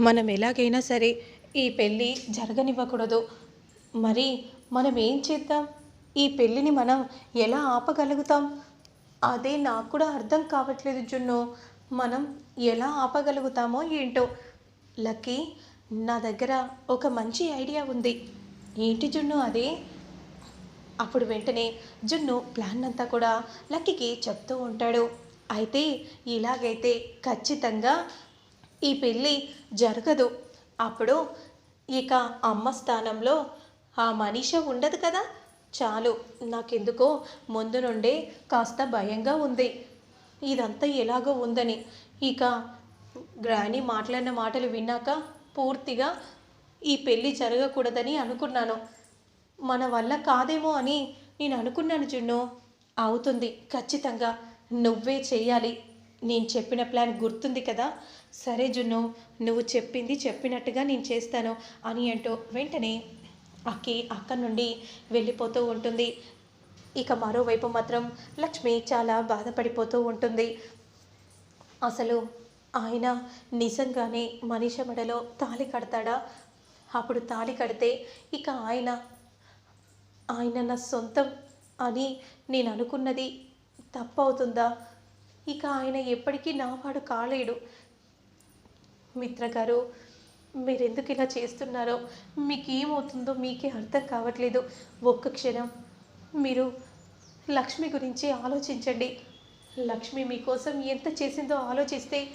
మనం ఎలాగైనా సరే ఈ పెళ్ళి జరగనివ్వకూడదు. మరి మనం ఏం చేద్దాం? ఈ పెళ్ళిని మనం ఎలా ఆపగలుగుతాం? అదే నాకు కూడా అర్థం కావట్లేదు జున్ను. మనం ఎలా ఆపగలుగుతామో ఏంటో. లక్కీ నా దగ్గర ఒక మంచి ఐడియా ఉంది. ఏంటి జున్ను అదే? అప్పుడు వెంటనే జున్ను ప్లాన్ అంతా కూడా లక్కీకి చెప్తూ ఉంటాడు. అయితే ఇలాగైతే ఖచ్చితంగా ఈ పెళ్ళి జరగదు. అప్పుడు ఇక అమ్మ స్థానంలో ఆ మనిషి ఉండదు కదా? చాలు నాకెందుకో ముందు నుండే కాస్త భయంగా ఉంది. ఇదంతా ఎలాగో ఉందని. ఇక గ్రాని మాట్లాడిన మాటలు విన్నాక పూర్తిగా ఈ పెళ్ళి జరగకూడదని అనుకున్నాను. మన వల్ల కాదేమో అని నేను అనుకున్నాను జున్ను. అవుతుంది ఖచ్చితంగా. నువ్వే చెయ్యాలి నేను చెప్పిన ప్లాన్ గుర్తుంది కదా? సరే జున్ను నువ్వు చెప్పింది చెప్పినట్టుగా నేను చేస్తాను అని అంటూ వెంటనే అక్కి అక్కడి నుండి వెళ్ళిపోతూ ఉంటుంది. ఇక మరోవైపు మాత్రం లక్ష్మి చాలా బాధపడిపోతూ ఉంటుంది. అసలు ఆయన నిజంగానే మనిషి మెడలో తాళి కడతాడా? అప్పుడు తాళి కడితే ఇక ఆయన ఆయన నా సొంతం అని నేను అనుకున్నది తప్పవుతుందా? ఇక ఆయన ఎప్పటికీ నావాడు కాలేడు. మిత్ర గారు మీరెందుకు ఇలా చేస్తున్నారో? మీకు ఏమవుతుందో మీకే అర్థం కావట్లేదు. ఒక్క క్షణం. మీరు లక్ష్మి గురించి ఆలోచించండి. లక్ష్మి మీకోసం ఎంత చేసిందో ఆలోచిస్తే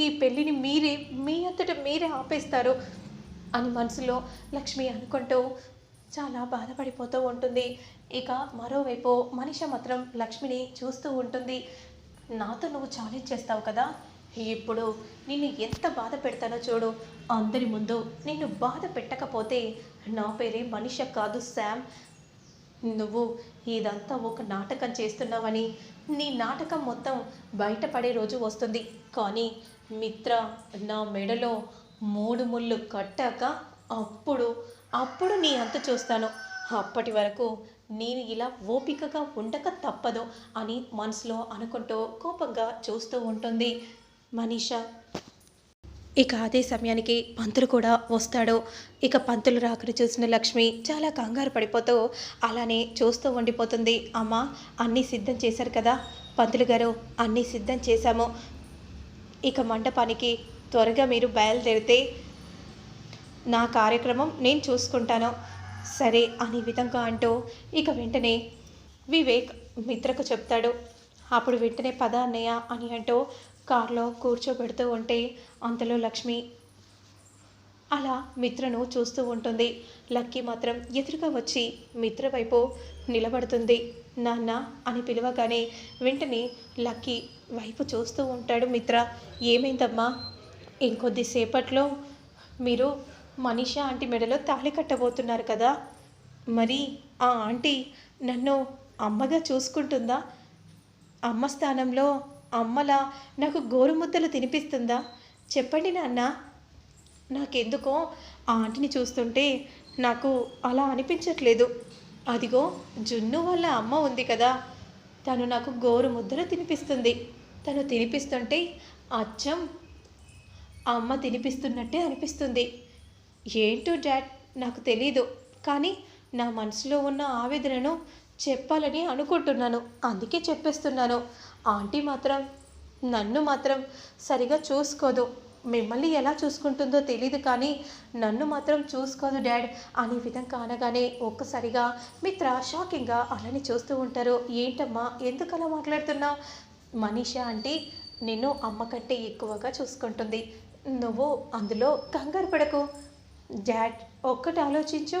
ఈ పెళ్ళిని మీరే మీ అంతట మీరే ఆపేస్తారు అని మనసులో లక్ష్మి అనుకుంటూ చాలా బాధపడిపోతూ ఉంటుంది. ఇక మరోవైపు మనిష మాత్రం లక్ష్మిని చూస్తూ ఉంటుంది. నాతో నువ్వు ఛాలెంజ్ చేస్తావు కదా? ఇప్పుడు నిన్ను ఎంత బాధ పెడతానో చూడు. అందరి ముందు నిన్ను బాధ పెట్టకపోతే నా పేరే మనిష కాదు శామ్ నువ్వు ఇదంతా ఒక నాటకం చేస్తున్నావని నీ నాటకం మొత్తం బయటపడే రోజు వస్తుంది. కానీ మిత్ర నా మెడలో మూడు ముళ్ళు కట్టాక అప్పుడు అప్పుడు నీ అంత చూస్తాను. అప్పటి వరకు నేను ఇలా ఓపికగా ఉండక తప్పదు అని మనసులో అనుకుంటూ కోపంగా చూస్తూ ఉంటుంది మనీషా. ఇక అదే సమయానికి పంతులు కూడా వస్తాడు. ఇక పంతులు రాకని చూసిన లక్ష్మి చాలా కంగారు పడిపోతూ అలానే చూస్తూ ఉండిపోతుంది. అమ్మ అన్నీ సిద్ధం చేశారు కదా? పంతులు గారు అన్నీ సిద్ధం చేశాము. ఇక మండపానికి త్వరగా మీరు బయలుదేరితే నా కార్యక్రమం నేను చూసుకుంటాను. సరే అనే విధంగా అంటూ ఇక వెంటనే వివేక్ మిత్రకు చెప్తాడు. అప్పుడు వెంటనే పద అన్నయ్య అని అంటూ కారులో కూర్చోబెడుతూ ఉంటే అంతలో లక్ష్మి అలా మిత్రను చూస్తూ ఉంటుంది. లక్కీ మాత్రం ఎదురుగా వచ్చి మిత్ర వైపు నిలబడుతుంది. నాన్న అని పిలవగానే వెంటనే లక్కీ వైపు చూస్తూ ఉంటాడు మిత్ర. ఏమైందమ్మా? ఇంకొద్దిసేపట్లో మీరు మనీష ఆంటీ మెడలో తాళి కట్టబోతున్నారు కదా. మరి ఆ ఆంటీ నన్ను అమ్మగా చూసుకుంటుందా? అమ్మ స్థానంలో అమ్మలా నాకు గోరుముద్దలు తినిపిస్తుందా? చెప్పండి నాన్న. నాకెందుకో ఆ ఆంటీని చూస్తుంటే నాకు అలా అనిపించట్లేదు. అదిగో జున్ను వాళ్ళ అమ్మ ఉంది కదా. తను నాకు గోరు ముద్దలు తినిపిస్తుంది. తను తినిపిస్తుంటే అచ్చం అమ్మ తినిపిస్తున్నట్టే అనిపిస్తుంది. ఏంటో డాడ్ నాకు తెలీదు. కానీ నా మనసులో ఉన్న ఆవేదనను చెప్పాలని అనుకుంటున్నాను. అందుకే చెప్పేస్తున్నాను. ఆంటీ మాత్రం నన్ను మాత్రం సరిగా చూసుకోదు. మిమ్మల్ని ఎలా చూసుకుంటుందో తెలియదు కానీ నన్ను మాత్రం చూసుకోదు డాడ్ అనే విధంగా అనగానే ఒక్కసారిగా మిత్ర షాకింగ్గా అలానే చూస్తూ ఉంటారు. ఏంటమ్మా ఎందుకు అలా మాట్లాడుతున్నావు? మనీషా అంటే నిన్ను అమ్మ కంటే ఎక్కువగా చూసుకుంటుంది. నువ్వు అందులో కంగారు పడకు. డాడ్ ఒక్కటి ఆలోచించు.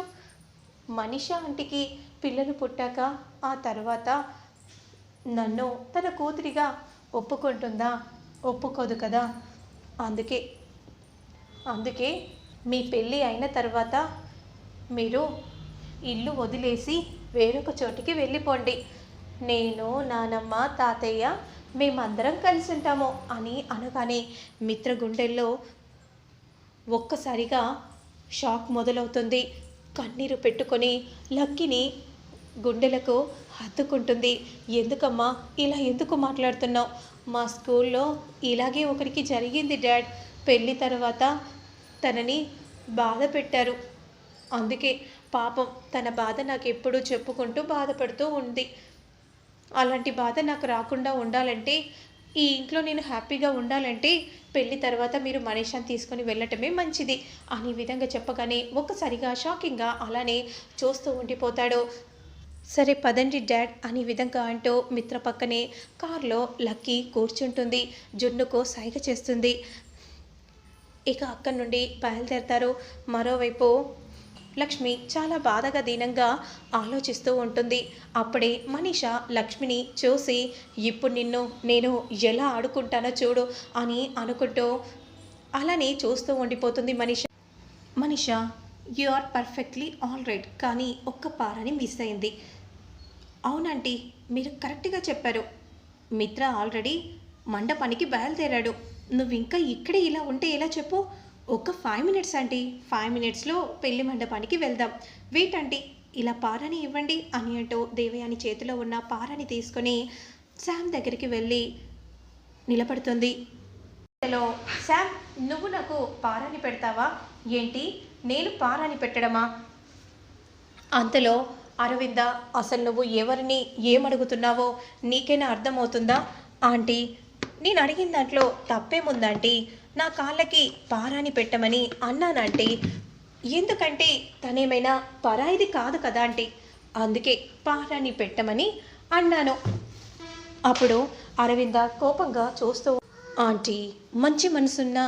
మనిషి ఆంటీకి పిల్లలు పుట్టాక ఆ తర్వాత నన్ను తన కూతురిగా ఒప్పుకుంటుందా? ఒప్పుకోదు కదా. అందుకే అందుకే మీ పెళ్ళి అయిన తర్వాత మీరు ఇల్లు వదిలేసి వేరొక చోటికి వెళ్ళిపోండి. నేను నానమ్మ తాతయ్య మేమందరం కలిసి ఉంటాము అని అనగానే మిత్ర గుండెల్లో ఒక్కసారిగా షాక్ మొదలవుతుంది. కన్నీరు పెట్టుకొని లక్కిని గుండెలకు హత్తుకుంటుంది. ఎందుకమ్మా? ఇలా ఎందుకు మాట్లాడుతున్నావు? మా స్కూల్లో ఇలాగే ఒకరికి జరిగింది డాడ్. పెళ్ళి తర్వాత తనని బాధ పెట్టారు. అందుకే పాపం తన బాధ నాకు ఎప్పుడూ చెప్పుకుంటూ బాధపడుతూ ఉంది. అలాంటి బాధ నాకు రాకుండా ఉండాలంటే ఈ ఇంట్లో నేను హ్యాపీగా ఉండాలంటే పెళ్ళి తర్వాత మీరు మనీషాన్ని తీసుకొని వెళ్ళటమే మంచిది. అనే విధంగా చెప్పగానే ఒక్కసారిగా షాకింగ్గా అలానే చూస్తూ ఉండిపోతాడు. సరే పదండి డాడ్ అనే విధంగా అంటూ మిత్ర పక్కనే కారులో లక్కీ కూర్చుంటుంది. జున్నుకు సైగ చేస్తుంది. ఇక అక్కడి నుండి బయలుదేరతారు. మరోవైపు లక్ష్మి చాలా బాధగా దీనంగా ఆలోచిస్తూ ఉంటుంది. అప్పుడే మనీష లక్ష్మిని చూసి ఇప్పుడు నిన్ను నేను ఎలా ఆడుకుంటానో చూడు అని అనుకుంటూ అలానే చూస్తూ ఉండిపోతుంది Manisha. Manisha you are perfectly all right కానీ ఒక్క పారని మిస్ అయింది. అవునంటీ మీరు కరెక్ట్గా చెప్పారు. మిత్ర ఆల్రెడీ మండపానికి బయలుదేరాడు. నువ్వు ఇంకా ఇక్కడే ఇలా ఉంటే ఎలా చెప్పు? ఒక ఫైవ్ మినిట్స్ అండి ఫైవ్ మినిట్స్లో పెళ్ళి మండపానికి వెళ్దాం. వెయిట్ అండి ఇలా పారాని ఇవ్వండి అని అంటూ దేవయాని చేతిలో ఉన్న పారాని తీసుకొని శామ్ దగ్గరికి వెళ్ళి నిలబడుతుంది. హలో శామ్ నువ్వు నాకు పారాని పెడతావా? ఏంటి? నేను పారాని పెట్టడమా? అంతలో అరవింద అసలు నువ్వు ఎవరిని ఏమడుగుతున్నావో నీకైనా అర్థమవుతుందా? ఆంటీ నేను అడిగిన దాంట్లో తప్పేముందంటీ నా కాళ్ళకి పారాని పెట్టమని అన్నానంటే ఎందుకంటే తనేమైనా పరాయిది కాదు కదా ఆంటీ అందుకే పారాని పెట్టమని అన్నాను. అప్పుడు అరవింద కోపంగా చూస్తూ ఆంటీ మంచి మనసున్న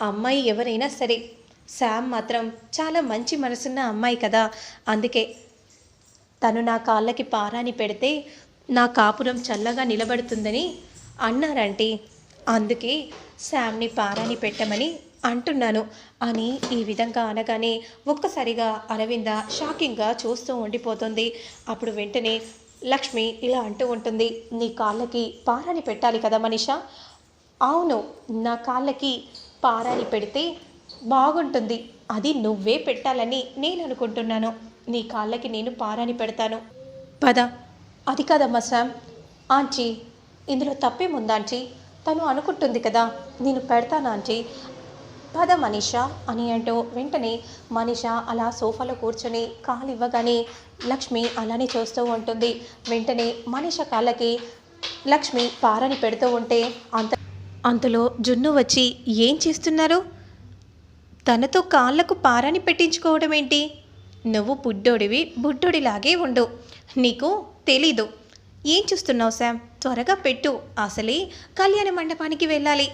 అమ్మాయి ఎవరైనా సరే శామ్ మాత్రం చాలా మంచి మనసున్న అమ్మాయి కదా అందుకే తను నా కాళ్ళకి పారాని పెడితే నా కాపురం చల్లగా నిలబడుతుందని అన్నారంటీ అందుకే శామ్ని పారాని పెట్టమని అంటున్నాను అని ఈ విధంగా అనగానే ఒక్కసారిగా అరవింద షాకింగ్గా చూస్తూ ఉండిపోతుంది. అప్పుడు వెంటనే లక్ష్మి ఇలా అంటూ ఉంటుంది నీ కాళ్ళకి పారాని పెట్టాలి కదా మనిష? అవును నా కాళ్ళకి పారాని పెడితే బాగుంటుంది. అది నువ్వే పెట్టాలని నేను అనుకుంటున్నాను. నీ కాళ్ళకి నేను పారాని పెడతాను. పద. అది కాదమ్మా శామ్ ఆంచి ఇందులో తప్పేముందాంచి ఆంటీ? తను అనుకుంటుంది కదా నేను పెడతాను ఆంటీ పద మనీషా అని అంటూ వెంటనే మనీష అలా సోఫాలో కూర్చొని కాలు ఇవ్వగానే లక్ష్మి అలానే చూస్తూ ఉంటుంది. వెంటనే మనీష కాళ్ళకి లక్ష్మి పారని పెడుతూ ఉంటే అంత అంతలో జున్ను వచ్చి ఏం చేస్తున్నారు? తనతో కాళ్ళకు పారాని పెట్టించుకోవడం ఏంటి నువ్వు బుడ్డోడివి బుడ్డోడిలాగే ఉండు. నీకు తెలీదు. ఏం చూస్తున్నావు శామ్ త్వరగా పెట్టు. అసలే కళ్యాణ మండపానికి వెళ్ళాలి.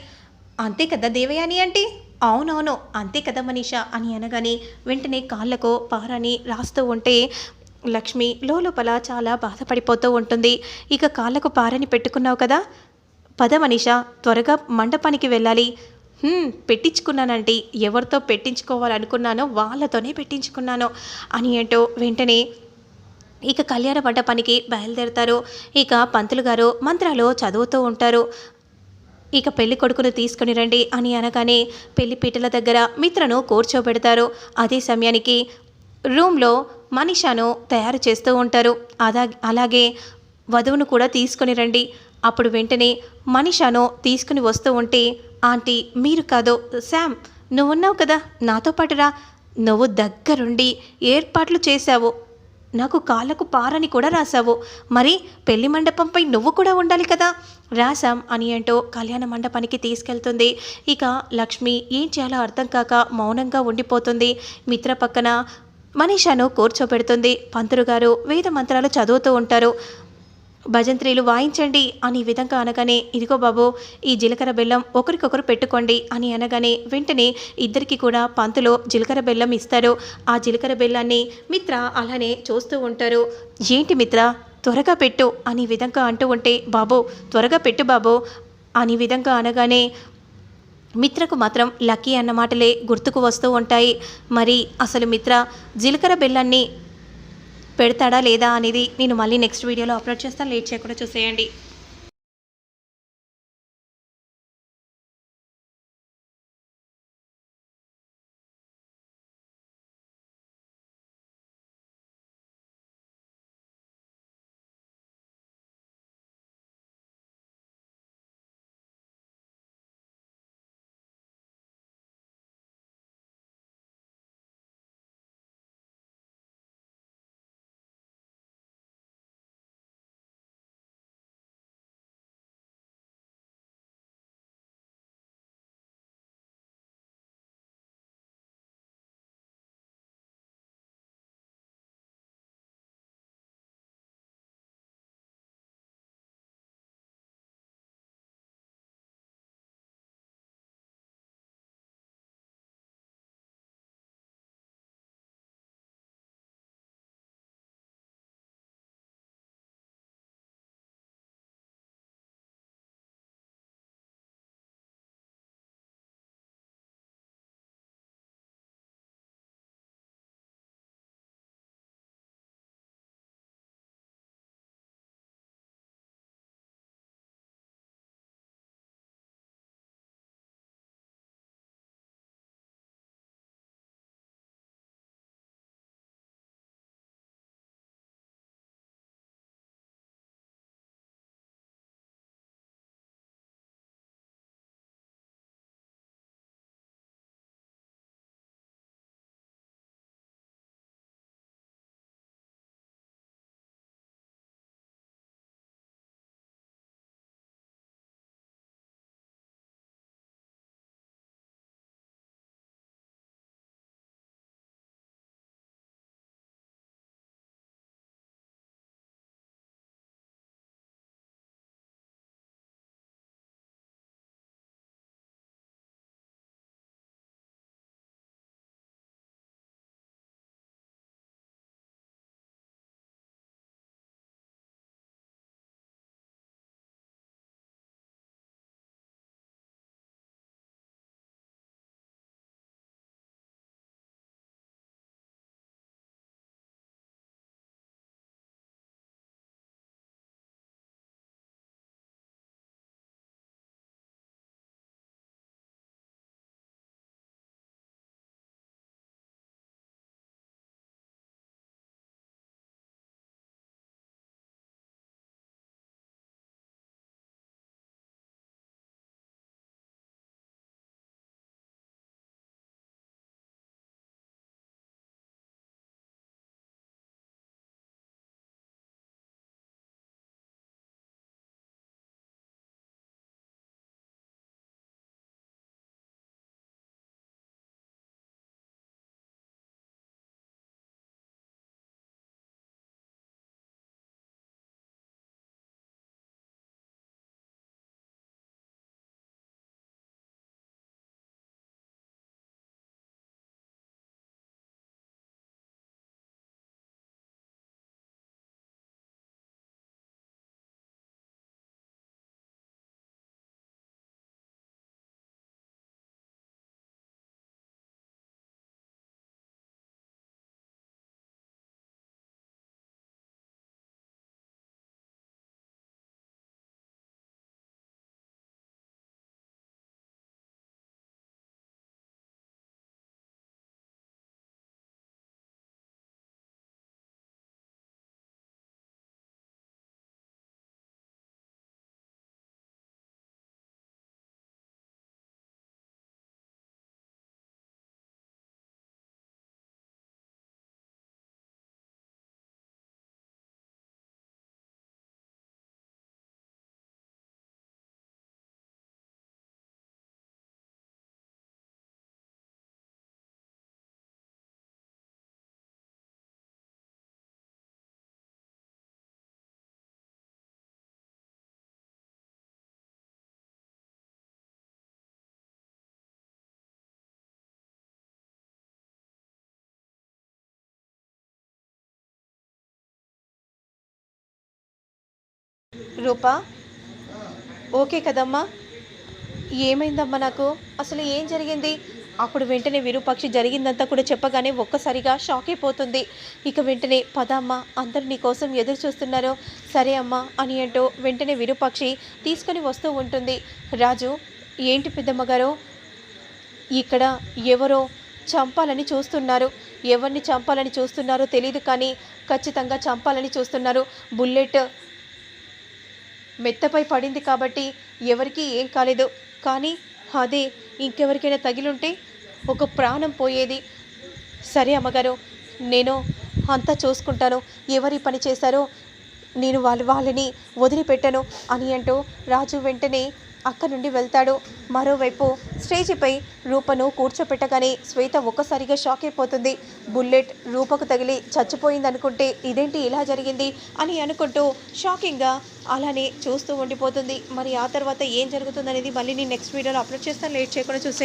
అంతే కదా దేవయాని అంటే అవునవును అంతే కదా మనీష అని అనగానే వెంటనే కాళ్ళకు పారాని రాస్తూ ఉంటే లక్ష్మి లోపల చాలా బాధపడిపోతూ ఉంటుంది. ఇక కాళ్ళకు పారని పెట్టుకున్నావు కదా? పద మనీష త్వరగా మండపానికి వెళ్ళాలి. పెట్టించుకున్నానండి ఎవరితో పెట్టించుకోవాలనుకున్నానో వాళ్ళతోనే పెట్టించుకున్నాను అని ఏంటో వెంటనే ఇక కళ్యాణ మండపానికి బయలుదేరతారు. ఇక పంతులు గారు మంత్రాలు చదువుతూ ఉంటారు. ఇక పెళ్ళి కొడుకును తీసుకుని రండి అని అనగానే పెళ్ళి పీటల దగ్గర మిత్రను కూర్చోబెడతారు. అదే సమయానికి రూమ్లో మనిషాను తయారు చేస్తూ ఉంటారు. అదా అలాగే వధువును కూడా తీసుకుని రండి. అప్పుడు వెంటనే మనిషాను తీసుకుని వస్తూ ఉంటే ఆంటీ మీరు కాదు శామ్ నువ్వున్నావు కదా నాతో పాటు రా నువ్వు దగ్గరుండి ఏర్పాట్లు చేశావు. నాకు కాళ్ళకు పారని కూడా రాశావు. మరి పెళ్ళి మండపంపై నువ్వు కూడా ఉండాలి కదా? రాశాం అని అంటూ కళ్యాణ మండపానికి తీసుకెళ్తుంది. ఇక లక్ష్మి ఏం చేయాలో అర్థం కాక మౌనంగా ఉండిపోతుంది. మిత్ర పక్కన మనీషాను కూర్చోబెడుతుంది. పంతులు గారు వేద మంత్రాలు చదువుతూ ఉంటారు. భజంత్రీలు వాయించండి అని విధంగా అనగానే ఇదిగో బాబు ఈ జీలకర్ర బెల్లం ఒకరికొకరు పెట్టుకోండి అని అనగానే వెంటనే ఇద్దరికి కూడా పంతులో జీలకర్ర బెల్లం ఇస్తారు. ఆ జీలకర్ర బెల్లాన్ని మిత్ర అలానే చూస్తూ ఉంటారు. ఏంటి మిత్ర త్వరగా పెట్టు అని విధంగా అంటూ ఉంటే బాబు త్వరగా పెట్టు బాబు అని విధంగా అనగానే మిత్రకు మాత్రం లక్కీ అన్న మాటలే గుర్తుకు వస్తూ ఉంటాయి. మరి అసలు మిత్ర జీలకర్ర బెల్లాన్ని పెడతాడా లేదా అనేది నేను మళ్ళీ నెక్స్ట్ వీడియోలో అప్లోడ్ చేస్తాను లేట్ చేయకుండా చూసేయండి. రూపా? ఓకే కదమ్మా. ఏమైందమ్మా నాకు? అసలు ఏం జరిగింది? అప్పుడు వెంటనే విరూపాక్షి జరిగిందంతా కూడా చెప్పగానే ఒక్కసారిగా షాక్ అయిపోతుంది. ఇక వెంటనే పద అమ్మ అందరు నీ కోసం ఎదురు చూస్తున్నారు సరే అమ్మా అని అంటూ వెంటనే విరూపాక్షి తీసుకొని వస్తూ ఉంటుంది. రాజు ఏంటి పెద్దమ్మ గారు? ఇక్కడ ఎవరో చంపాలని చూస్తున్నారు. ఎవరిని చంపాలని చూస్తున్నారో తెలియదు కానీ ఖచ్చితంగా చంపాలని చూస్తున్నారు. బుల్లెట్ మెత్తపై పడింది కాబట్టి ఎవరికీ ఏం కాలేదు. కానీ అదే ఇంకెవరికైనా తగిలుంటే ఒక ప్రాణం పోయేది. సరే అమ్మగారు నేను అంతా చూసుకుంటాను. ఎవరి పని చేశారో నేను వాళ్ళ వాళ్ళని వదిలిపెట్టను అని అంటూ రాజు వెంటనే అక్కడి నుండి వెళ్తాడు. మరోవైపు స్టేజిపై రూపను కూర్చోపెట్టగానే శ్వేత ఒక్కసారిగా షాక్ అయిపోతుంది. బుల్లెట్ రూపకు తగిలి చచ్చిపోయింది అనుకుంటే ఇదేంటి ఇలా జరిగింది అని అనుకుంటూ షాకింగ్గా అలానే చూస్తూ ఉండిపోతుంది. మరి ఆ తర్వాత ఏం జరుగుతుందనేది మళ్ళీ నేను నెక్స్ట్ వీడియోలో అప్లోడ్ చేస్తాను. లేట్ చేయకుండా చూసే